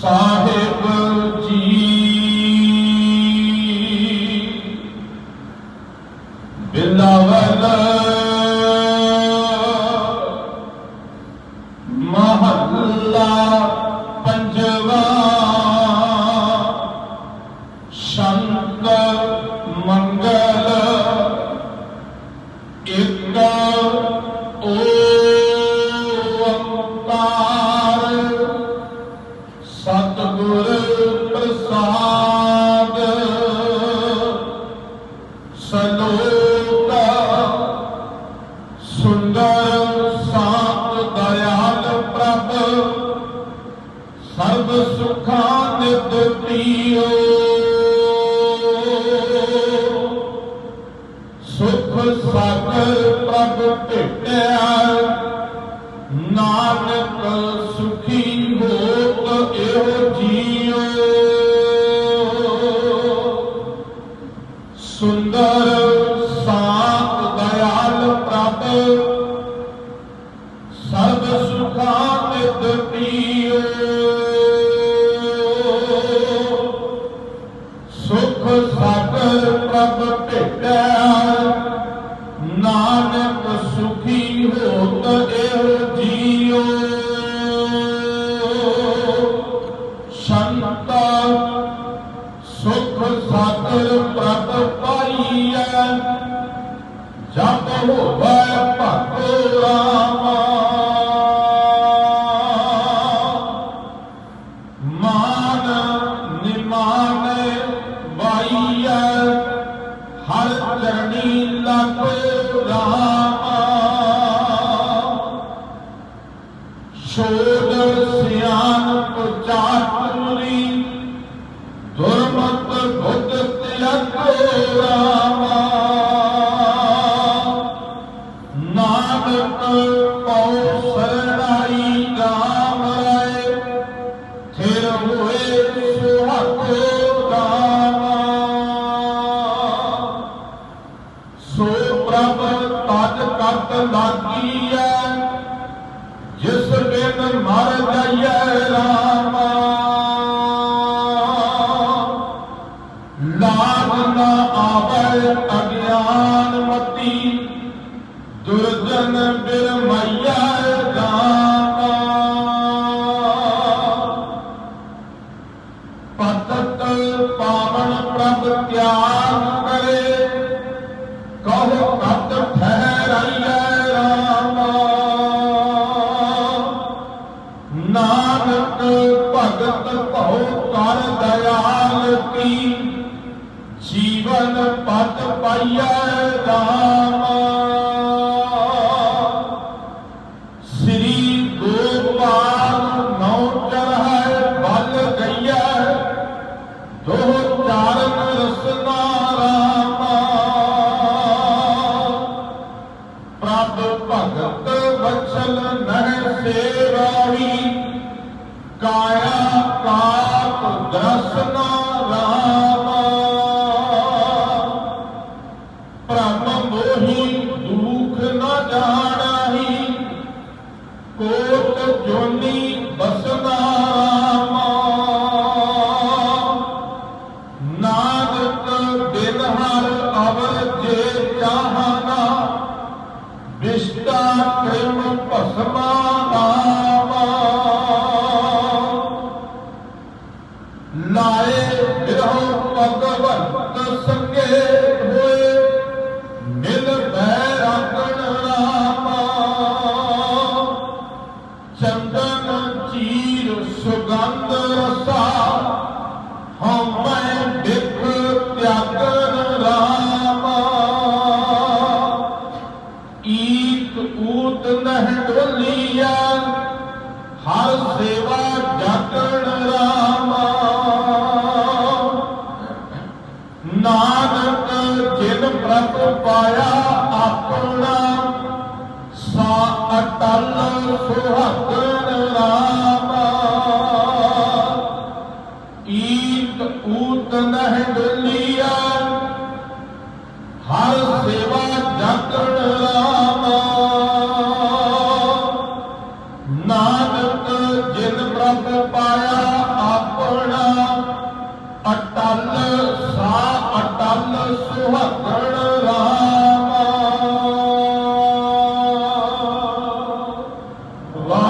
ਸਾਹਿਬ ਪ੍ਰਭ ਸਰਬ ਸੁਖਾਂ ਨਿਤ ਪੀਓ। ਸੁਖ ਸਾਗਰ ਪ੍ਰਭ ਭੇਟਿਆ, ਨਾਨਕ ਸੁਖੀ ਹੋਤ ਇਹੋ ਜੀਓ। ਸੁੰਦਰ ਜਪ ਹੋਵੇ ਭਗੋ ਰਾਮਾ ਸ਼ੋਦ ਸਿਆਨ ਪੁਚਾਤੁਰੀ ਦੁਰਮਤ ਬੁੱਧ ਤਿਆਗੋ ਰਾਮਾ। ਨਾਨਕ ਪਉ ਸਰਣਾਈ ਰਾਮ ਰਾਏ, ਥਿਰ ਹੋਏ ਸੁਹਾਗੋ ਰਾਮਾ ਸੋ ਪ੍ਰਭ ਤਜ ਕਤ ਲਾਗੀਐ ਪਤਤ ਪਾਵਨ ਪ੍ਰਭ ਤਿਆਗ ਕਰੇ। ਕਹੋ ਕਤ ਠਹਿਰਾਈਐ ਰਾਮ। ਨਾਨਕ ਭਗਤ ਭਉ ਕਰ ਦਇਆਲ ਕੀ। ਜੀਵਨ ਪਤ ਪਾਈਐ ਰਾਮਾ। ਦੋ ਚਾਰਨ ਰਸਨਾ ਰਾਮਾ ਪ੍ਰਭ ਭਗਤ ਵਚਲ ਨਹਿ ਸੇਵਾਈ ਕਾਇਆ ਕਾਤ ਦਰਸਨਾ ਰਾਮਾ ਹਰ ਅਵਰ ਜੇ ਚਾਹਨਾ ਵਿਸ਼ਟਾ ਕਿਰਮ ਭਸਮਾ ਪਾਇਆ ਆਪਣਾ। ਸਾ ਅਟਲ ਸੁਹਾਗਣ ਰਾਮਾ। ਈਕ ਊਤ ਨਹਿ ਡੋਲੀਆ ਹਰ ਸੇਵਾ ਜਾਗਣ Long.